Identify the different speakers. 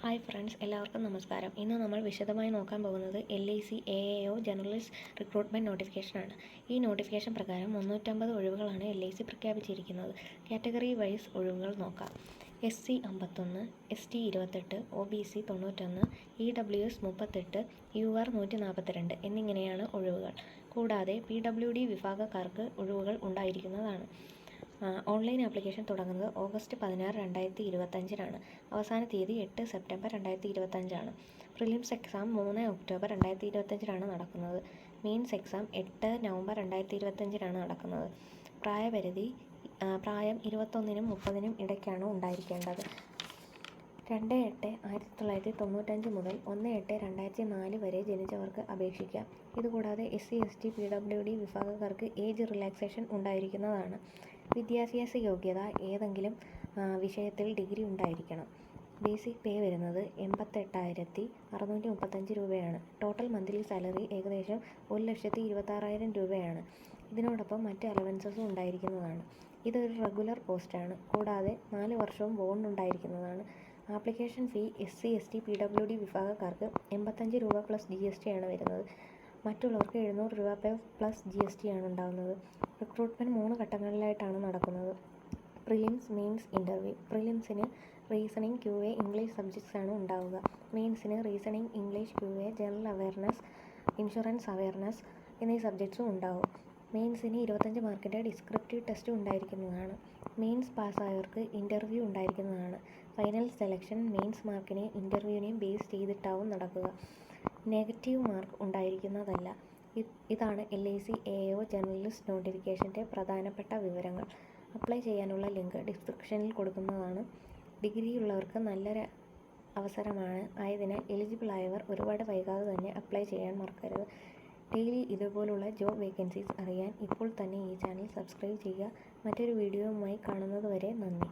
Speaker 1: Hi friends എല്ലാവർക്കും നമസ്കാരം. ഇന്ന് നമ്മൾ വിശദമായി നോക്കാൻ പോകുന്നത് L I C A A O journalist recruitment നോട്ടിഫിക്കേഷനാണ് ഈ നോട്ടിഫിക്കേഷൻ പ്രകാരം മുന്നൂറ്റമ്പത് ഒഴിവുകളാണ് എൽ ഐ സി പ്രഖ്യാപിച്ചിരിക്കുന്നത്. കാറ്റഗറി വൈസ് ഒഴിവുകൾ നോക്കാം. എസ് സി അമ്പത്തൊന്ന് എസ് ടി ഇരുപത്തെട്ട് ഒ ബി സി തൊണ്ണൂറ്റൊന്ന് ഇ ഡബ്ല്യു എസ് മുപ്പത്തെട്ട് യു ആർ നൂറ്റി നാൽപ്പത്തിരണ്ട് എന്നിങ്ങനെയാണ് ഒഴിവുകൾ. കൂടാതെ പി ഡബ്ല്യു ഡി വിഭാഗക്കാർക്ക് ഒഴിവുകൾ ഉണ്ടായിരിക്കുന്നതാണ്. ഓൺലൈൻ ആപ്ലിക്കേഷൻ തുടങ്ങുന്നത് ഓഗസ്റ്റ് പതിനാറ് രണ്ടായിരത്തി ഇരുപത്തഞ്ചിനാണ് അവസാന തീയതി എട്ട് സെപ്റ്റംബർ രണ്ടായിരത്തി ഇരുപത്തഞ്ചാണ് പ്രിലിംസ് എക്സാം മൂന്ന് ഒക്ടോബർ രണ്ടായിരത്തി ഇരുപത്തഞ്ചിനാണ് നടക്കുന്നത്. മെയിൻസ് എക്സാം എട്ട് നവംബർ രണ്ടായിരത്തി ഇരുപത്തഞ്ചിനാണ് നടക്കുന്നത്. പ്രായപരിധി പ്രായം ഇരുപത്തൊന്നിനും മുപ്പതിനും ഇടയ്ക്കാണ് ഉണ്ടായിരിക്കേണ്ടത്. രണ്ട് എട്ട് ആയിരത്തി തൊള്ളായിരത്തി തൊണ്ണൂറ്റഞ്ച് മുതൽ ഒന്ന് എട്ട് രണ്ടായിരത്തി നാല് വരെ ജനിച്ചവർക്ക് അപേക്ഷിക്കാം. ഇതുകൂടാതെ S C S T P W D വിഭാഗക്കാർക്ക് ഏജ് റിലാക്സേഷൻ ഉണ്ടായിരിക്കുന്നതാണ്. വിദ്യാഭ്യാസ യോഗ്യത ഏതെങ്കിലും വിഷയത്തിൽ ഡിഗ്രി ഉണ്ടായിരിക്കണം. ബേസിക് പേ വരുന്നത് എൺപത്തെട്ടായിരത്തി അറുന്നൂറ്റി മുപ്പത്തഞ്ച് രൂപയാണ്. ടോട്ടൽ മന്ത്ലി സാലറി ഏകദേശം ഒരു ലക്ഷത്തി ഇരുപത്താറായിരം രൂപയാണ്. ഇതിനോടൊപ്പം മറ്റ് അലവൻസസും ഉണ്ടായിരിക്കുന്നതാണ്. ഇതൊരു റെഗുലർ പോസ്റ്റാണ്. കൂടാതെ നാല് വർഷവും ബോണ്ട് ഉണ്ടായിരിക്കുന്നതാണ്. Application fee S C S T P W D വിഭാഗക്കാർക്ക് എൺപത്തഞ്ച് രൂപ പ്ലസ് ജി എസ് ടി ആണ് വരുന്നത്. മറ്റുള്ളവർക്ക് എഴുന്നൂറ് രൂപ പ്ലസ് ജി എസ് ടി ആണ് ഉണ്ടാകുന്നത്. റിക്രൂട്ട്മെന്റ് മൂന്ന് ഘട്ടങ്ങളിലായിട്ടാണ് നടക്കുന്നത്. Prelims mains interview പ്രിലിംസിന് reasoning Q A English subjects ആണ് ഉണ്ടാവുക. മെയിൻസിന് reasoning English Q A general awareness insurance awareness എന്നീ സബ്ജക്ട്സും ഉണ്ടാവും. മെയിൻസിന് ഇരുപത്തഞ്ച് മാർക്കിന്റെ ഡിസ്ക്രിപ്റ്റീവ് ടെസ്റ്റ് ഉണ്ടായിരിക്കുന്നതാണ്. മെയിൻസ് പാസ്സായവർക്ക് ഇന്റർവ്യൂ ഉണ്ടായിരിക്കുന്നതാണ്. ഫൈനൽ സെലക്ഷൻ മെയിൻസ് മാർക്കിനെയും ഇന്റർവ്യൂവിനെയും ബേസ് ചെയ്തിട്ടാവും നടക്കുക. നെഗറ്റീവ് മാർക്ക് ഉണ്ടായിരിക്കുന്നതല്ല. ഇതാണ് L I C A O journalist നോട്ടിഫിക്കേഷന്റെ പ്രധാനപ്പെട്ട വിവരങ്ങൾ. അപ്ലൈ ചെയ്യാനുള്ള ലിങ്ക് ഡിസ്ക്രിപ്ഷനിൽ കൊടുക്കുന്നതാണ്. ഡിഗ്രി ഉള്ളവർക്ക് നല്ലൊരു അവസരമാണ്. ആയതിനാൽ എലിജിബിൾ ആയവർ ഒരുപാട് വൈകാതെ തന്നെ അപ്ലൈ ചെയ്യാൻ മറക്കരുത്. ഡെയിലി ഇതുപോലുള്ള ജോബ് വേക്കൻസീസ് അറിയാൻ ഇപ്പോൾ തന്നെ ഈ ചാനൽ സബ്സ്ക്രൈബ് ചെയ്യുക. മറ്റൊരു വീഡിയോയുമായി കാണുന്നത് വരെ നന്ദി.